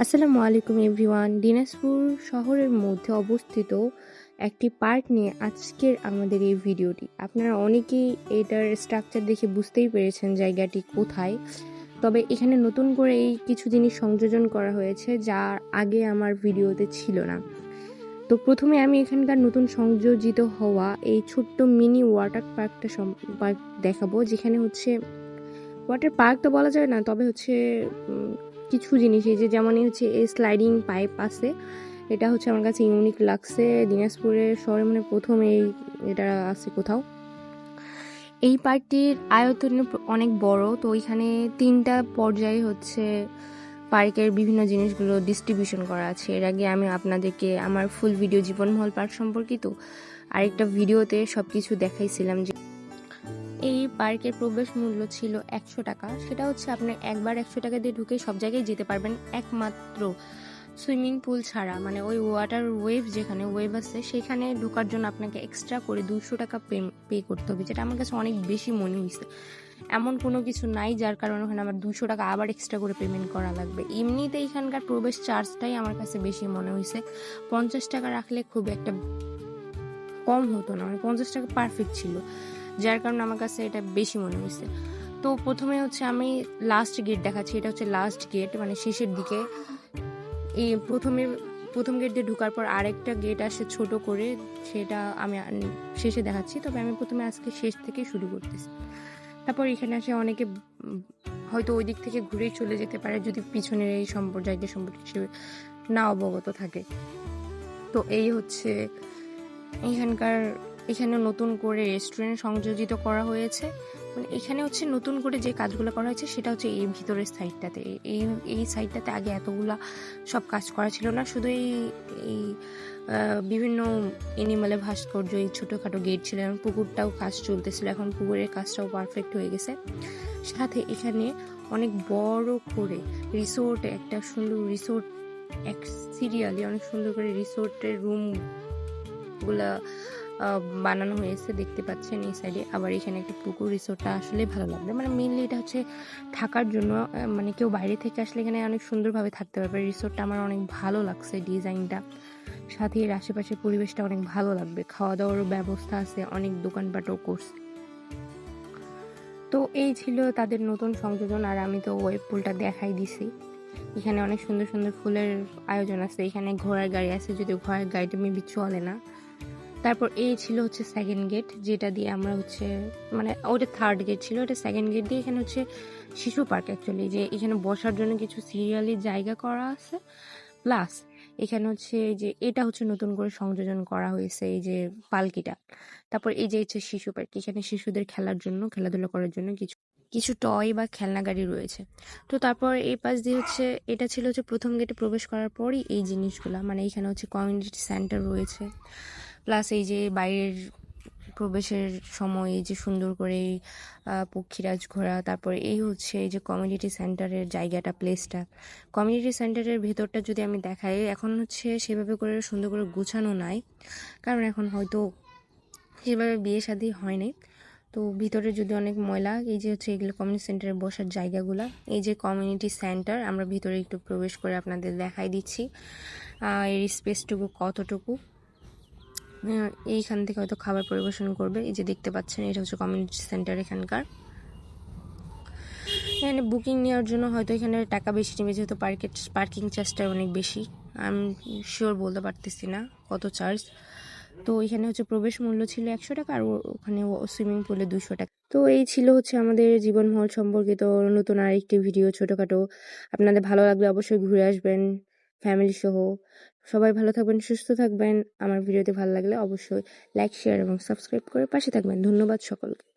আসসালামু আলাইকুম এভরিওয়ান। দিনাজপুর শহরের মধ্যে অবস্থিত একটি পার্ক নিয়ে আজকের আমাদের এই ভিডিওটি। আপনারা অনেকেই এটার স্ট্রাকচার দেখে বুঝতেই পেরেছেন জায়গাটি কোথায়। তবে এখানে নতুন করে এই কিছু জিনিস সংযোজন করা হয়েছে যা আগে আমার ভিডিওতে ছিল না। তো প্রথমে আমি এখানকার নতুন সংযোজিত হওয়া এই ছোট্ট মিনি ওয়াটার পার্কটা পার্ক দেখাবো, যেখানে হচ্ছে, ওয়াটার পার্ক তো বলা যায় না, তবে হচ্ছে কিছু জিনিস, এই যে যেমনই হচ্ছে এই স্লাইডিং পাইপ আছে, এটা হচ্ছে আমার কাছে ইউনিক লাগছে। দিনাজপুরের শহরে মানে প্রথম এই এটা আছে কোথাও। এই পার্কটির আয়তন অনেক বড়, তো ওইখানে তিনটা পর্যায়ে হচ্ছে পার্কের বিভিন্ন জিনিসগুলো ডিস্ট্রিবিউশন করা আছে। এর আগে আমি আপনাদেরকে আমার ফুল ভিডিও জীবনমহল পার্ক সম্পর্কিত আরেকটা ভিডিওতে সব কিছু দেখাইছিলাম যে এই পার্কের প্রবেশ মূল্য ছিল একশো টাকা। সেটা হচ্ছে আপনি একবার একশো টাকা দিয়ে ঢুকে সব জায়গায় যেতে পারবেন একমাত্র সুইমিং পুল ছাড়া। মানে ওই ওয়াটার ওয়েভ যেখানে ওয়েভ আছে, সেখানে ঢোকার জন্য আপনাকে এক্সট্রা করে দুশো টাকা পে পে করতে হবে, যেটা আমার কাছে অনেক বেশি মনে হয়েছে। এমন কোনো কিছু নাই যার কারণে ওখানে আমার দুশো টাকা আবার এক্সট্রা করে পেমেন্ট করা লাগবে। এমনিতে এখানকার প্রবেশ চার্জটাই আমার কাছে বেশি মনে হয়েছে। পঞ্চাশ টাকা রাখলে খুব একটা কম হতো না মানে পঞ্চাশ টাকা পারফেক্ট ছিল। যার কারণে আমার কাছে এটা বেশি মনে হয়েছে। তো প্রথমে হচ্ছে আমি লাস্ট গেট দেখাচ্ছি, এটা হচ্ছে লাস্ট গেট মানে শেষের দিকে। এই প্রথমে প্রথম গেট দিয়ে ঢোকার পর আরেকটা গেট আসে ছোট করে, সেটা আমি শেষে দেখাচ্ছি। তবে আমি প্রথমে আজকে শেষ থেকে শুরু করতেছি। তারপর এখানে আসে অনেকে হয়তো ওই দিক থেকে ঘুরেই চলে যেতে পারে, যদি পিছনের এই সম্পর্ক জায়গা সম্পর্কে সে না অবগত থাকে। তো এই হচ্ছে এখানকার এখানে নতুন করে রেস্টুরেন্ট সংযোজিত করা হয়েছে। মানে এখানে হচ্ছে নতুন করে যে কাজগুলো করা হয়েছে সেটা হচ্ছে এই ভিতরের সাইডটাতে এই এই সাইডটাতে আগে এতগুলা সব কাজ করা ছিল না। শুধু এই এই বিভিন্ন এনিমালের ভাস্কর্য এই ছোটোখাটো গেট ছিল এবং পুকুরটাও কাজ চলতেছিল। এখন পুকুরের কাজটাও পারফেক্ট হয়ে গেছে। সাথে এখানে অনেক বড় করে রিসোর্ট একটা সুন্দর রিসোর্ট এক সিরিয়ালি অনেক সুন্দর করে রিসোর্টের রুমগুলা আহ, বানানো হয়েছে, দেখতে পাচ্ছেন এই সাইডে আবার এখানে একটা পুকুর রিসোর্টটা আসলে ভালো লাগবে। মানে মেনলি এটা হচ্ছে থাকার জন্য মানে কেউ বাইরে থেকে আসলে এখানে অনেক সুন্দরভাবে থাকতে পারবে। রিসোর্টটা আমার অনেক ভালো লাগছে ডিজাইনটা সাথে এর আশেপাশের পরিবেশটা অনেক ভালো লাগবে। খাওয়া দাওয়ারও ব্যবস্থা আছে, অনেক দোকানপাটও করছে। তো এই ছিল তাদের নতুন সংযোজন, আর আমি তো ওয়েব পুলটা দেখাই দিছি। এখানে অনেক সুন্দর সুন্দর ফুলের আয়োজন আছে। এখানে ঘোড়ার গাড়ি আছে, যদিও ঘোড়ার গাড়িটা মেবি চলে না। তারপর এই ছিল হচ্ছে সেকেন্ড গেট যেটা দিয়ে আমরা হচ্ছে মানে ওটা থার্ড গেট ছিল। ওটা সেকেন্ড গেট দিয়ে এখানে হচ্ছে শিশু পার্ক অ্যাকচুয়ালি যে এখানে বসার জন্য কিছু সিরিয়ালি জায়গা করা আছে। প্লাস এখানে হচ্ছে যে, এটা হচ্ছে নতুন করে সংযোজন করা হয়েছে এই যে পালকিটা। তারপর এই যে হচ্ছে শিশু পার্ক এখানে শিশুদের খেলার জন্য, খেলাধুলা করার জন্য কিছু কিছু টয় বা খেলনা গাড়ি রয়েছে। তো তারপর এই পাশ দিয়ে হচ্ছে, এটা ছিল হচ্ছে প্রথম গেটে প্রবেশ করার পরই এই জিনিসগুলো মানে এখানে হচ্ছে কমিউনিটি সেন্টার রয়েছে। প্লাস এই যে বাইরের প্রবেশের সময়, এই যে সুন্দর করে পক্ষীরাজ ঘোরা তারপর এই হচ্ছে এই যে কমিউনিটি সেন্টারের জায়গাটা প্লেসটা কমিউনিটি সেন্টারের ভেতরটা যদি আমি দেখাই, এখন হচ্ছে সেভাবে করে সুন্দর করে গুছানো নাই। কারণ এখন হয়তো সেভাবে বিয়ে শাদী হয়নি তো ভিতরে যদি অনেক ময়লা, এই যে হচ্ছে এগুলো কমিউনিটি সেন্টারে বসার জায়গাগুলো, এই যে কমিউনিটি সেন্টার আমরা ভিতরে একটু প্রবেশ করে আপনাদের দেখাই দিচ্ছি। এর স্পেসটুকু কতটুকু? এইখান থেকে হয়তো খাবার পরিবেশন করবে। এই যে দেখতে পাচ্ছেন, এটা হচ্ছে কমিউনিটি সেন্টার এখানকার। এখানে বুকিং নেওয়ার জন্য হয়তো এখানে টাকা বেশি নেবে, যেহেতু পার্কের পার্কিং চার্জটা অনেক বেশি। আমি শিওর বলতে পারতেছি না কত চার্জ তো এখানে হচ্ছে প্রবেশ মূল্য ছিল একশো টাকা, আর ওখানে সুইমিং পুলে দুশো টাকা। তো এই ছিল হচ্ছে আমাদের জীবনমহল সম্পর্কিত নতুন আরেকটি ভিডিও ছোটোখাটো। আপনাদের ভালো লাগলে অবশ্যই ঘুরে আসবেন। ফ্যামিলি সহ। সবাই ভালো থাকবেন, সুস্থ থাকবেন। আমার ভিডিওতে ভালো লাগলে অবশ্যই লাইক শেয়ার এবং সাবস্ক্রাইব করে পাশে থাকবেন। ধন্যবাদ সকলকে।